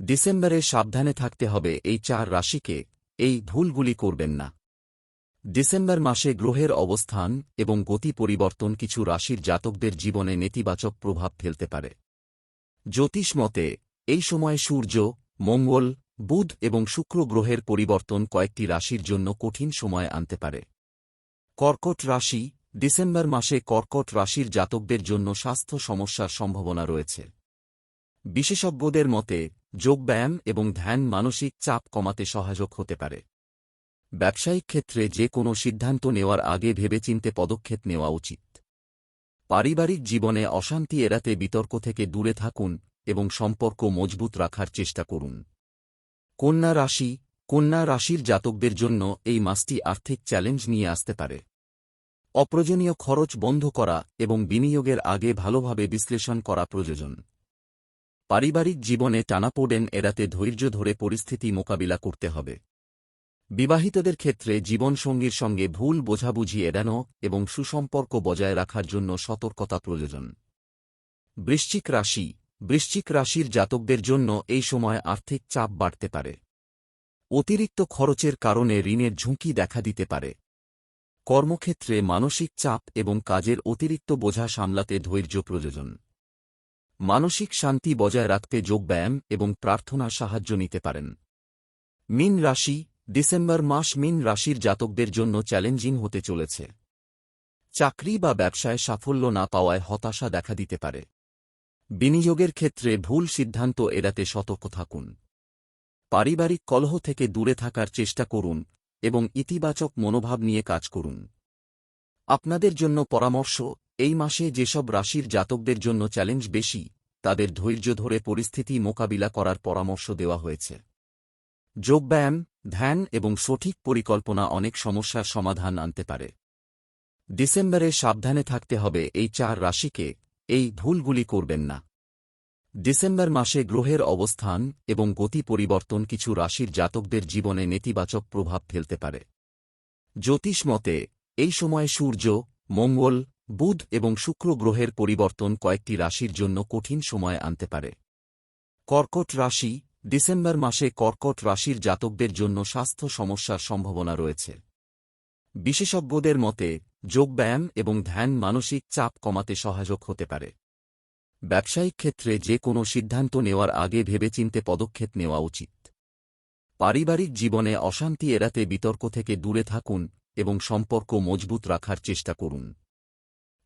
ডিসেম্বরে সাবধানে থাকতে হবে এই চার রাশিকে, এই ভুলগুলি করবেন না। ডিসেম্বর মাসে গ্রহের অবস্থান এবং গতি পরিবর্তন কিছু রাশির জাতকদের জীবনে নেতিবাচক প্রভাব ফেলতে পারে। জ্যোতিষ মতে, এই সময় সূর্য, মঙ্গল, বুধ এবং শুক্র গ্রহের পরিবর্তন কয়েকটি রাশির জন্য কঠিন সময় আনতে পারে। কর্কট রাশি, ডিসেম্বর মাসে কর্কট রাশির জাতকদের জন্য স্বাস্থ্য সমস্যার সম্ভাবনা রয়েছে। বিশেষজ্ঞদের মতে যোগব্যায়াম এবং ধ্যান মানসিক চাপ কমাতে সহায়ক হতে পারে। ব্যবসায়িক ক্ষেত্রে যে কোনো সিদ্ধান্ত নেওয়ার আগে ভেবেচিন্তে পদক্ষেপ নেওয়া উচিত। পারিবারিক জীবনে অশান্তি এড়াতে বিতর্ক থেকে দূরে থাকুন এবং সম্পর্ক মজবুত রাখার চেষ্টা করুন। কন্যা রাশি, কন্যা রাশির জাতকদের জন্য এই মাসটি আর্থিক চ্যালেঞ্জ নিয়ে আসতে পারে। অপ্রয়োজনীয় খরচ বন্ধ করা এবং বিনিয়োগের আগে ভালোভাবে বিশ্লেষণ করা প্রয়োজন। পারিবারিক জীবনে টানাপোড়েন এড়াতে ধৈর্য ধরে পরিস্থিতি মোকাবিলা করতে হবে। বিবাহিতদের ক্ষেত্রে জীবনসঙ্গীর সঙ্গে ভুল বোঝাবুঝি এড়ানো এবং সুসম্পর্ক বজায় রাখার জন্য সতর্কতা প্রয়োজন। বৃশ্চিক রাশি। বৃশ্চিক রাশির জাতকদের জন্য এই সময় আর্থিক চাপ বাড়তে পারে। অতিরিক্ত খরচের কারণে ঋণের ঝুঁকি দেখা দিতে পারে। কর্মক্ষেত্রে মানসিক চাপ এবং কাজের অতিরিক্ত বোঝা সামলাতে ধৈর্য প্রয়োজন। মানসিক শান্তি বজায় রাখতে যোগব্যায়াম এবং প্রার্থনা সাহায্য নিতে পারেন। মিন রাশি, ডিসেম্বর মাস মিন রাশির জাতকদের জন্য চ্যালেঞ্জিং হতে চলেছে। চাকরি বা ব্যবসায় সাফল্য না পাওয়ায় হতাশা দেখা দিতে পারে। বিনিয়োগের ক্ষেত্রে ভুল সিদ্ধান্ত এড়াতে সতর্ক থাকুন। পারিবারিক কলহ থেকে দূরে থাকার চেষ্টা করুন এবং ইতিবাচক মনোভাব নিয়ে কাজ করুন। আপনাদের জন্য পরামর্শ এই মাসে যেসব রাশির জাতকদের জন্য চ্যালেঞ্জ বেশি, তাদের ধৈর্য ধরে পরিস্থিতি মোকাবিলা করার পরামর্শ দেওয়া হয়েছে। যোগব্যায়াম ধ্যান এবং সঠিক পরিকল্পনা অনেক সমস্যার সমাধান আনতে পারে। ডিসেম্বরে সাবধানে থাকতে হবে এই চার রাশিকে, এই ভুলগুলি করবেন না। ডিসেম্বর মাসে গ্রহের অবস্থান এবং গতি পরিবর্তন কিছু রাশির জাতকদের জীবনে নেতিবাচক প্রভাব ফেলতে পারে। জ্যোতিষ মতে, এই সময় সূর্য, মঙ্গল বুধ এবং শুক্র গ্রহের পরিবর্তন কয়েকটি রাশির জন্য কঠিন সময় আনতে পারে। কর্কট রাশি, ডিসেম্বর মাসে কর্কট রাশির জাতকদের জন্য স্বাস্থ্য সমস্যার সম্ভাবনা রয়েছে। বিশেষজ্ঞদের মতে, যোগব্যায়াম এবং ধ্যান মানসিক চাপ কমাতে সহায়ক হতে পারে। ব্যবসায়িক ক্ষেত্রে যে কোনো সিদ্ধান্ত নেওয়ার আগে ভেবেচিন্তে পদক্ষেপ নেওয়া উচিত। পারিবারিক জীবনে অশান্তি এড়াতে বিতর্ক থেকে দূরে থাকুন এবং সম্পর্ক মজবুত রাখার চেষ্টা করুন।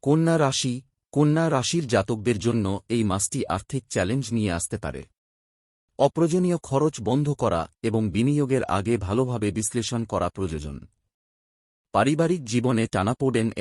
কন্যা রাশি, কন্যা রাশির জাতকদের জন্য এই মাসটি আর্থিক চ্যালেঞ্জ নিয়ে আসতে পারে। অপ্রয়োজনীয় খরচ বন্ধ করা এবং বিনিয়োগের আগে ভালোভাবে বিশ্লেষণ করা প্রয়োজন। পারিবারিক জীবনে টানাপোড়েন